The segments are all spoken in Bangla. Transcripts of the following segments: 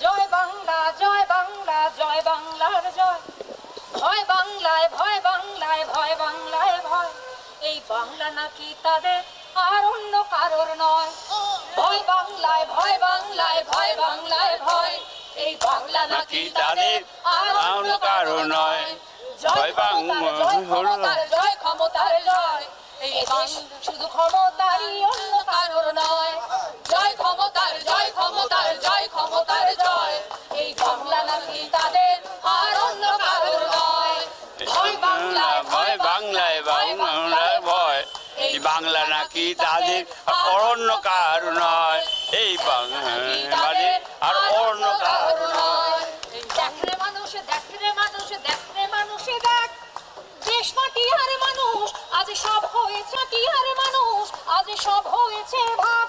জয় বাংলা জয় বাংলা জয় বাংলার জয়। ভয় বাংলায় ভয় বাংলায় ভয় বাংলায় ভয়। এই বাংলা নাকি তাদের আর অন্য কারোর নয়। ভয় বাংলায় ভয় বাংলায় ভয় বাংলায় ভয়। এই বাংলা নাকি তাদের আর অন্য কারও নয়। জয় বাংলা জয় ক্ষমতার জয় ক্ষমতার জয়। এই দেশ। শুধু ক্ষমতারই অন্য কারোর নয়। জয় ক্ষমতার জয় ক্ষমতার জয় ক্ষমতার জয় ভয় বাংলায় ভয় বাংলায় বাংলায় ভয়। এই বাংলা নাকি তাদের অরণ্য কার নয়। এই বাংলা আর অন্য কার নয়। দেখরে মানুষ মানুষ মানুষ দেখ। আর মানুষ আজ সব হয়েছে কি আর মানুষ আজ সব হয়েছে ভাগ।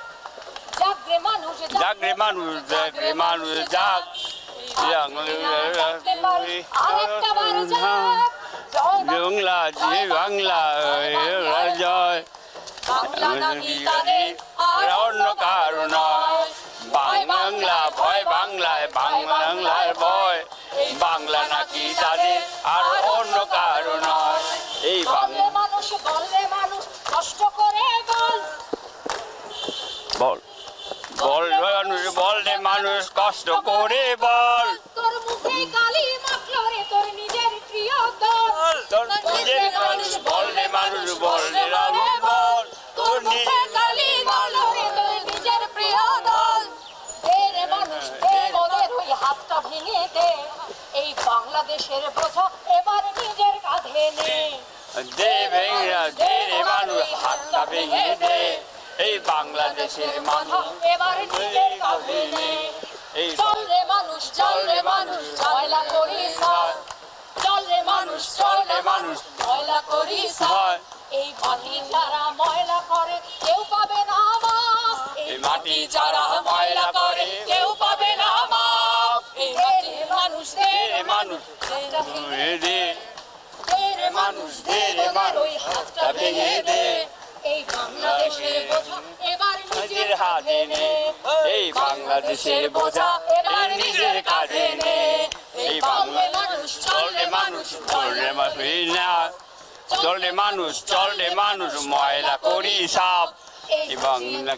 জাগরে মানুষ জাগরে মানুষ জাগরে মানুষ জাগ আরেকটা বার জাগ বাংলা যে বাংলা জয় অন্য কার নয়। বাংলা ভয় বাংলায় বাংলায় ভয়। বাংলা নাকি তাদের আর অন্য কার নয়। এই বাংলা মানুষ বললে মানুষ কষ্ট করে বল। বল। বল মানুষ বললে মানুষ কষ্ট করে বল। তোর মুখে কালি ভেঙে এই বাংলাদেশের বোঝা এবার নিজের কাঁধে নে। দে ভেঙে দে রে মানুষ হাতটা ভেঙে দে। এই বাংলাদেশের মানুষ এবার নিজের কাঁধে নে। চল রে মানুষ চল রে মানুষ ময়লা করি সব চল রে মানুষ চল রে মানুষ ময়লা করি সব এই মাটি যারা ময়লা করে কেউ মানুষ। দে রে মানুষ দে রে মানুষ হাতটা ভেঙে দে। এই বাংলাদেশের বোঝা এবার নিজের হাতে নে। এই বাংলাদেশের বোঝা এবার নিজের কাঁধে নে। এই বাংলা মানুষ চলে মানুষ চলে মানুষ না। চলে মানুষ চলে মানুষ ময়লা করি সাপ। না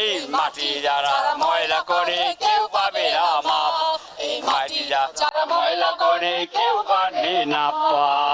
এই মাটি যারা ময়লা করে যারা ময়লা করে কেউ পাবে না পা।